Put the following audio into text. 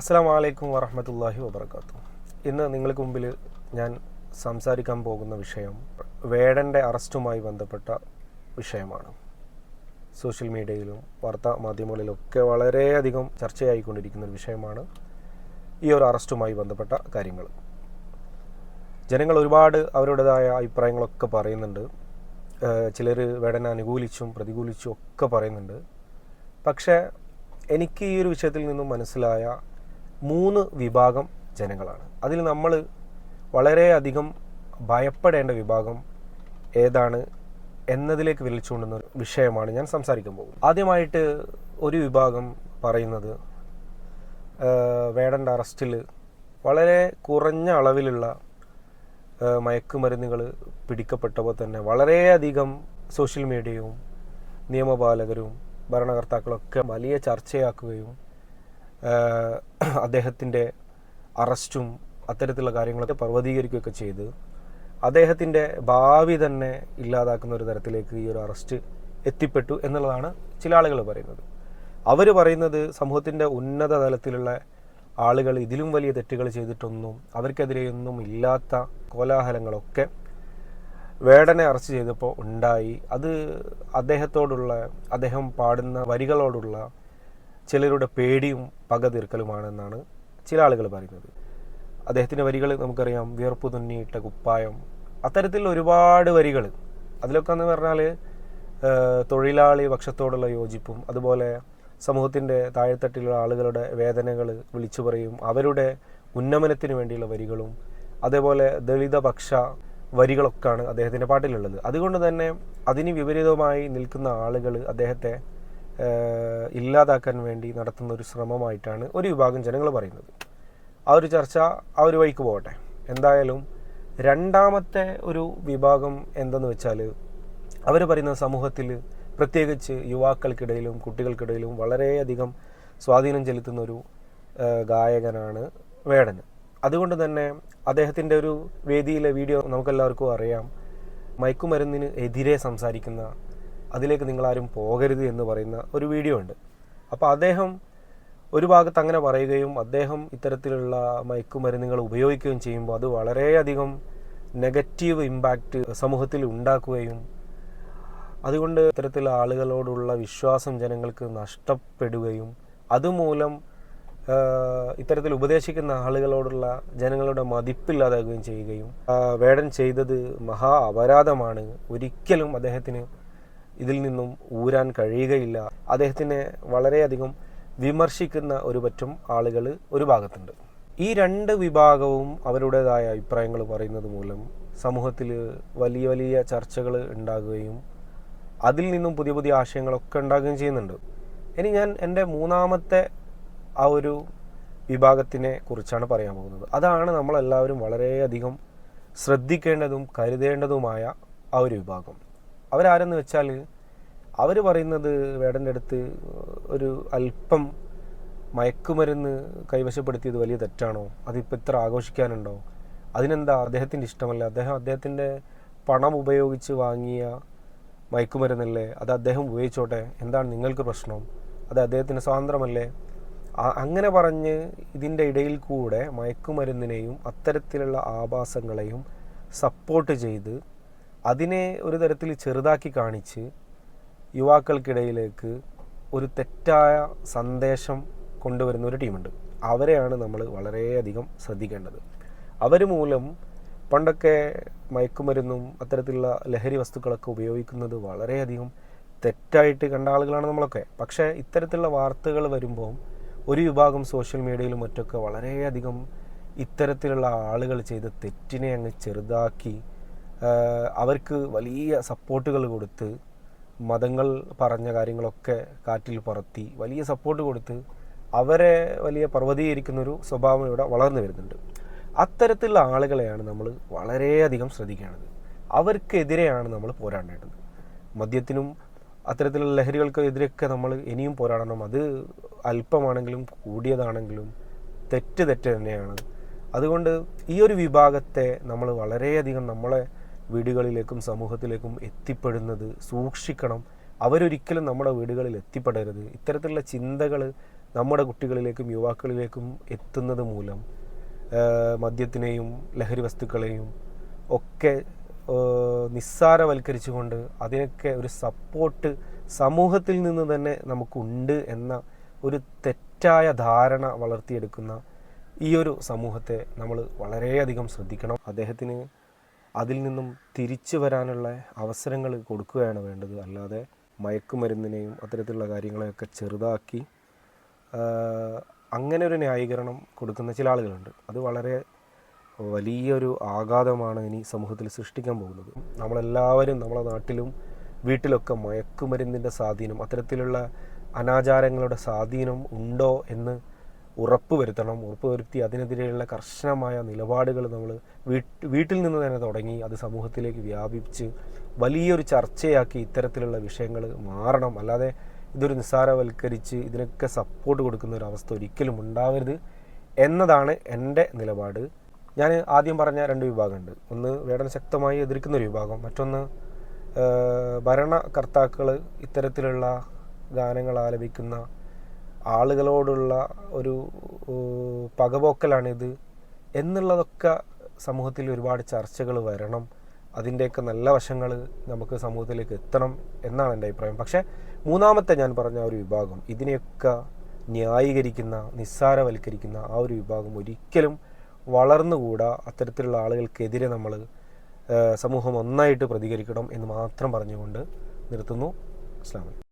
അസ്സാം വലൈക്കും വറഹമത്തല്ലാഹി വബർക്കാത്തു ഇന്ന് നിങ്ങൾക്ക് മുമ്പിൽ ഞാൻ സംസാരിക്കാൻ പോകുന്ന വിഷയം വേടന്റെ അറസ്റ്റുമായി ബന്ധപ്പെട്ട വിഷയമാണ്. സോഷ്യൽ മീഡിയയിലും വാർത്താ മാധ്യമങ്ങളിലും ഒക്കെ വളരെയധികം ചർച്ചയായിക്കൊണ്ടിരിക്കുന്ന ഒരു വിഷയമാണ് ഈ ഒരു അറസ്റ്റുമായി ബന്ധപ്പെട്ട കാര്യങ്ങൾ. ജനങ്ങൾ ഒരുപാട് അവരുടേതായ അഭിപ്രായങ്ങളൊക്കെ പറയുന്നുണ്ട്. ചിലർ വേടനെ അനുകൂലിച്ചും പ്രതികൂലിച്ചും ഒക്കെ പറയുന്നുണ്ട്. പക്ഷേ എനിക്ക് ഈ ഒരു വിഷയത്തിൽ നിന്നും മനസ്സിലായ മൂന്ന് വിഭാഗം ജനങ്ങളാണ്. അതിൽ നമ്മൾ വളരെയധികം ഭയപ്പെടേണ്ട വിഭാഗം ഏതാണ് എന്നതിലേക്ക് വിളിച്ചുകൊണ്ടുന്ന വിഷയമാണ് ഞാൻ സംസാരിക്കാൻ പോകുന്നത്. ആദ്യമായിട്ട് ഒരു വിഭാഗം പറയുന്നത് വേടന്റെ അറസ്റ്റിൽ വളരെ കുറഞ്ഞ അളവിലുള്ള മയക്കുമരുന്നുകൾ പിടിക്കപ്പെട്ടപ്പോൾ തന്നെ വളരെയധികം സോഷ്യൽ മീഡിയയും നിയമപാലകരും ഭരണകർത്താക്കളൊക്കെ വലിയ ചർച്ചയാക്കുകയും അദ്ദേഹത്തിന്റെ അറസ്റ്റും അത്തരത്തിലുള്ള കാര്യങ്ങളൊക്കെ പർവതീകരിക്കുകയൊക്കെ ചെയ്ത് അദ്ദേഹത്തിന്റെ ഭാവി തന്നെ ഇല്ലാതാക്കുന്ന ഒരു തരത്തിലേക്ക് ഈ ഒരു അറസ്റ്റ് എത്തിപ്പെട്ടു എന്നുള്ളതാണ് ചില ആളുകൾ പറയുന്നത്. അവർ പറയുന്നത് സമൂഹത്തിന്റെ ഉന്നത തലത്തിലുള്ള ആളുകൾ ഇതിലും വലിയ തെറ്റുകൾ ചെയ്തിട്ടൊന്നും അവർക്കെതിരെയൊന്നും ഇല്ലാത്ത കോലാഹലങ്ങളൊക്കെ വേടനെ അറസ്റ്റ് ചെയ്തപ്പോൾ ഉണ്ടായി. അത് അദ്ദേഹത്തോടുള്ള അദ്ദേഹം പാടുന്ന വരികളോടുള്ള ചിലരുടെ പേടിയും പക തീർക്കലുമാണെന്നാണ് ചില ആളുകൾ പറയുന്നത്. അദ്ദേഹത്തിന്റെ വരികൾ നമുക്കറിയാം വിയർപ്പ് തുന്നിയിട്ട കുപ്പായം. അത്തരത്തിൽ ഒരുപാട് വരികൾ. അതിലൊക്കെ എന്ന് പറഞ്ഞാൽ തൊഴിലാളി പക്ഷത്തോടുള്ള യോജിപ്പും അതുപോലെ സമൂഹത്തിന്റെ താഴെത്തട്ടിലുള്ള ആളുകളുടെ വേദനകൾ വിളിച്ചു പറയും അവരുടെ ഉന്നമനത്തിന് വേണ്ടിയുള്ള വരികളും അതേപോലെ ദളിതപക്ഷ വരികളൊക്കെയാണ് അദ്ദേഹത്തിന്റെ പാട്ടിലുള്ളത്. അതുകൊണ്ട് തന്നെ അതിന് വിപരീതമായി നിൽക്കുന്ന ആളുകൾ അദ്ദേഹത്തെ ഇല്ലാതാക്കാൻ വേണ്ടി നടത്തുന്ന ഒരു ശ്രമമായിട്ടാണ് ഒരു വിഭാഗം ജനങ്ങൾ പറയുന്നത്. ആ ഒരു ചർച്ച ആ ഒരു വഴിക്ക് പോകട്ടെ. എന്തായാലും രണ്ടാമത്തെ ഒരു വിഭാഗം എന്തെന്ന് വെച്ചാൽ അവർ പറയുന്ന സമൂഹത്തിൽ പ്രത്യേകിച്ച് യുവാക്കൾക്കിടയിലും കുട്ടികൾക്കിടയിലും വളരെയധികം സ്വാധീനം ചെലുത്തുന്ന ഒരു ഗായകനാണ് വേടൻ അതുകൊണ്ട് തന്നെ അദ്ദേഹത്തിന്റെ ഒരു വേദിയിലെ വീഡിയോ നമുക്കെല്ലാവർക്കും അറിയാം. മയക്കുമരുന്നിന് എതിരെ സംസാരിക്കുന്ന അതിലേക്ക് നിങ്ങളാരും പോകരുത് എന്ന് പറയുന്ന ഒരു വീഡിയോ ഉണ്ട്. അപ്പോൾ അദ്ദേഹം ഒരു ഭാഗത്ത് അങ്ങനെ പറയുകയും അദ്ദേഹം ഇത്തരത്തിലുള്ള മയക്കുമരുന്നുകൾ ഉപയോഗിക്കുകയും ചെയ്യുമ്പോൾ അത് വളരെയധികം നെഗറ്റീവ് ഇമ്പാക്റ്റ് സമൂഹത്തിൽ ഉണ്ടാക്കുകയും അതുകൊണ്ട് ഇത്തരത്തിൽ ആളുകളോടുള്ള വിശ്വാസം ജനങ്ങൾക്ക് നഷ്ടപ്പെടുകയും അതുമൂലം ഇത്തരത്തിൽ ഉപദേശിക്കുന്ന ആളുകളോടുള്ള ജനങ്ങളുടെ മതിപ്പില്ലാതാകുകയും ചെയ്യുകയും വേടൻ ചെയ്തത് മഹാ അപരാധമാണ്. ഒരിക്കലും അദ്ദേഹത്തിന് ഇതിൽ നിന്നും ഊരാൻ കഴിയുകയില്ല. അദ്ദേഹത്തിനെ വളരെയധികം വിമർശിക്കുന്ന ഒരു പറ്റും ആളുകൾ ഒരു ഭാഗത്തുണ്ട്. ഈ രണ്ട് വിഭാഗവും അവരുടേതായ അഭിപ്രായങ്ങൾ പറയുന്നത് മൂലം സമൂഹത്തിൽ വലിയ വലിയ ചർച്ചകൾ ഉണ്ടാകുകയും അതിൽ നിന്നും പുതിയ പുതിയ ആശയങ്ങളൊക്കെ ഉണ്ടാകുകയും ചെയ്യുന്നുണ്ട്. ഇനി ഞാൻ എന്റെ മൂന്നാമത്തെ ആ ഒരു വിഭാഗത്തിനെ കുറിച്ചാണ് പറയാൻ പോകുന്നത്. അതാണ് നമ്മളെല്ലാവരും വളരെയധികം ശ്രദ്ധിക്കേണ്ടതും കരുതേണ്ടതുമായ ആ ഒരു വിഭാഗം. അവരാരെന്ന് വെച്ചാൽ അവർ പറയുന്നത് വേടന്റെ അടുത്ത് ഒരു അല്പം മയക്കുമരുന്ന് കൈവശപ്പെടുത്തിയത് വലിയ തെറ്റാണോ? അതിപ്പോൾ ഇത്ര ആഘോഷിക്കാനുണ്ടോ? അതിനെന്താ അദ്ദേഹത്തിന്റെ ഇഷ്ടമല്ല? അദ്ദേഹം അദ്ദേഹത്തിന്റെ പണം ഉപയോഗിച്ച് വാങ്ങിയ മയക്കുമരുന്നല്ലേ? അത് അദ്ദേഹം ഉപയോഗിച്ചോട്ടെ? എന്താണ് നിങ്ങൾക്ക് പ്രശ്നം? അത് അദ്ദേഹത്തിന്റെ സ്വാതന്ത്ര്യമല്ലേ? അങ്ങനെ പറഞ്ഞ് ഇതിന്റെ ഇടയിൽ കൂടെ മയക്കുമരുന്നിനെയും അത്തരത്തിലുള്ള ആഭാസങ്ങളെയും സപ്പോർട്ട് ചെയ്ത് അതിനെ ഒരു തരത്തിൽ ചെറുതാക്കി കാണിച്ച് യുവാക്കൾക്കിടയിലേക്ക് ഒരു തെറ്റായ സന്ദേശം കൊണ്ടുവരുന്ന ഒരു ടീമുണ്ട്. അവരെയാണ് നമ്മൾ വളരെയധികം ശ്രദ്ധിക്കേണ്ടത്. അവർ മൂലം പണ്ടൊക്കെ മയക്കുമരുന്നും അത്തരത്തിലുള്ള ലഹരി വസ്തുക്കളൊക്കെ ഉപയോഗിക്കുന്നത് വളരെയധികം തെറ്റായിട്ട് കണ്ട ആളുകളാണ് നമ്മളൊക്കെ. പക്ഷേ ഇത്തരത്തിലുള്ള വാർത്തകൾ വരുമ്പോൾ ഒരു വിഭാഗം സോഷ്യൽ മീഡിയയിലും മറ്റൊക്കെ വളരെയധികം ഇത്തരത്തിലുള്ള ആളുകൾ ചെയ്ത തെറ്റിനെ അങ്ങ് ചെറുതാക്കി അവർക്ക് വലിയ സപ്പോർട്ടുകൾ കൊടുത്ത് മതങ്ങൾ പറഞ്ഞ കാര്യങ്ങളൊക്കെ കാറ്റിൽ പറത്തി വലിയ സപ്പോർട്ട് കൊടുത്ത് അവരെ വലിയ പർവതീകരിക്കുന്നൊരു സ്വഭാവം ഇവിടെ വളർന്നു വരുന്നുണ്ട്. അത്തരത്തിലുള്ള ആളുകളെയാണ് നമ്മൾ വളരെയധികം ശ്രദ്ധിക്കേണ്ടത്. അവർക്കെതിരെയാണ് നമ്മൾ പോരാടേണ്ടത്. മദ്യത്തിനും അത്തരത്തിലുള്ള ലഹരികൾക്കെതിരെയൊക്കെ നമ്മൾ ഇനിയും പോരാടണം. അത് അല്പമാണെങ്കിലും കൂടിയതാണെങ്കിലും തെറ്റ് തെറ്റ് തന്നെയാണ്. അതുകൊണ്ട് ഈ ഒരു വിഭാഗത്തെ നമ്മൾ വളരെയധികം നമ്മളെ വീടുകളിലേക്കും സമൂഹത്തിലേക്കും എത്തിപ്പെടുന്നത് സൂക്ഷിക്കണം. അവരൊരിക്കലും നമ്മുടെ വീടുകളിൽ എത്തിപ്പെടരുത്. ഇത്തരത്തിലുള്ള ചിന്തകൾ നമ്മുടെ കുട്ടികളിലേക്കും യുവാക്കളിലേക്കും എത്തുന്നത് മൂലം മദ്യത്തിനെയും ലഹരി വസ്തുക്കളെയും ഒക്കെ നിസ്സാരവൽക്കരിച്ചുകൊണ്ട് അതിനൊക്കെ ഒരു സപ്പോർട്ട് സമൂഹത്തിൽ നിന്ന് തന്നെ നമുക്കുണ്ട് എന്ന ഒരു തെറ്റായ ധാരണ വളർത്തിയെടുക്കുന്ന ഈ ഒരു സമൂഹത്തെ നമ്മൾ വളരെയധികം ശ്രദ്ധിക്കണം. അദ്ദേഹത്തിന് അതിൽ നിന്നും തിരിച്ചു വരാനുള്ള അവസരങ്ങൾ കൊടുക്കുകയാണ് വേണ്ടത്. അല്ലാതെ മയക്കുമരുന്നിനെയും അത്തരത്തിലുള്ള കാര്യങ്ങളെയൊക്കെ ചെറുതാക്കി അങ്ങനെ ഒരു ന്യായീകരണം കൊടുക്കുന്ന ചില ആളുകളുണ്ട്. അത് വളരെ വലിയൊരു ആഘാതമാണ് ഇനി സമൂഹത്തിൽ സൃഷ്ടിക്കാൻ പോകുന്നത്. നമ്മളെല്ലാവരും നമ്മളെ നാട്ടിലും വീട്ടിലൊക്കെ മയക്കുമരുന്നിന്റെ സ്വാധീനം അത്തരത്തിലുള്ള അനാചാരങ്ങളുടെ സ്വാധീനം ഉണ്ടോ എന്ന് ഉറപ്പ് വരുത്തണം ഉറപ്പ് വരുത്തി അതിനെതിരെയുള്ള കർശനമായ നിലപാടുകൾ നമ്മൾ വീട്ടിൽ നിന്ന് തന്നെ തുടങ്ങി അത് സമൂഹത്തിലേക്ക് വ്യാപിച്ച് വലിയൊരു ചർച്ചയാക്കി ഇത്തരത്തിലുള്ള വിഷയങ്ങൾ മാറണം. അല്ലാതെ ഇതൊരു നിസ്സാരവൽക്കരിച്ച് ഇതിനൊക്കെ സപ്പോർട്ട് കൊടുക്കുന്ന ഒരു അവസ്ഥ ഒരിക്കലും ഉണ്ടാവരുത് എന്നതാണ് എന്റെ നിലപാട്. ഞാൻ ആദ്യം പറഞ്ഞ രണ്ട് വിഭാഗമുണ്ട്. ഒന്ന് വേടന ശക്തമായി എതിർക്കുന്ന ഒരു വിഭാഗം മറ്റൊന്ന് ഭരണകർത്താക്കൾ ഇത്തരത്തിലുള്ള ഗാനങ്ങൾ ആലപിക്കുന്ന ആളുകളോടുള്ള ഒരു പകപോക്കലാണിത് എന്നുള്ളതൊക്കെ സമൂഹത്തിൽ ഒരുപാട് ചർച്ചകൾ വരണം. അതിന്റെയൊക്കെ നല്ല വശങ്ങൾ നമുക്ക് സമൂഹത്തിലേക്ക് എത്തണം എന്നാണ് എന്റെ അഭിപ്രായം. പക്ഷേ മൂന്നാമത്തെ ഞാൻ പറഞ്ഞ ഒരു വിഭാഗം ഇതിനെയൊക്കെ ന്യായീകരിക്കുന്ന നിസ്സാരവൽക്കരിക്കുന്ന ആ ഒരു വിഭാഗം ഒരിക്കലും വളർന്നുകൂടാ. അത്തരത്തിലുള്ള ആളുകൾക്കെതിരെ നമ്മൾ സമൂഹം ഒന്നായിട്ട് പ്രതികരിക്കണം എന്ന് മാത്രം പറഞ്ഞുകൊണ്ട് നിർത്തുന്നു. അസ്ലാം വലൈക്കും